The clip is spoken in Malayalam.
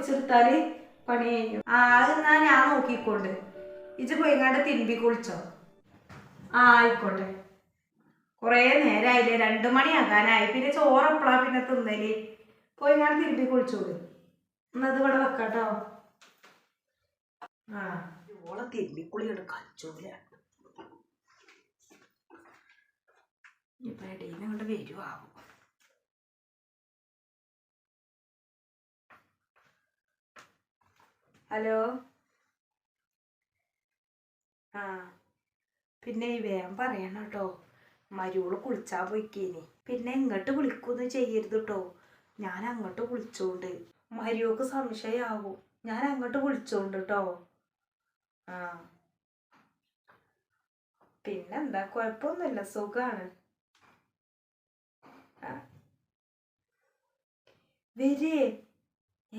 ഒഴിച്ചെടുത്താൽ പണി കഴിഞ്ഞു. ആ എന്നാ ഞാൻ നോക്കിക്കോണ്ട്. ഇജ് പോയിങ്ങാണ്ട് തിരുമ്പി കുളിച്ചോ? ആ ആയിക്കോട്ടെ. കുറേ നേരമായില്ലേ രണ്ടു മണിയാകാനായി പിന്നെ ചോറപ്പളാ പിന്നെ തിന്നൽ? പോയിങ്ങാണ്ട് തിരുമ്പി കുളിച്ചോളൂ എന്നത് ഇവിടെ വെക്കാട്ടോ. ആ. ഓളെ തിരുമ്പിക്കുളി എടുക്കാൻ ചോല ഇപ്പൊ ഇടയിൽ അങ്ങോട്ട് വരുവാകും ഹലോ? ആ പിന്നെ വേഗം പറയണം കേട്ടോ. മരുവൾ കുളിച്ചാൽ പോയിക്കേനി. പിന്നെ ഇങ്ങോട്ട് വിളിക്കൊന്നും ചെയ്യരുത് കേട്ടോ. ഞാൻ അങ്ങോട്ട് വിളിച്ചോണ്ട്. മരുവക്ക് സംശയമാകും ഞാൻ അങ്ങോട്ട് വിളിച്ചോണ്ട് കേട്ടോ. ആ. പിന്നെന്താ? കുഴപ്പമൊന്നുമില്ല. സുഖാണ്. ആ. വരേ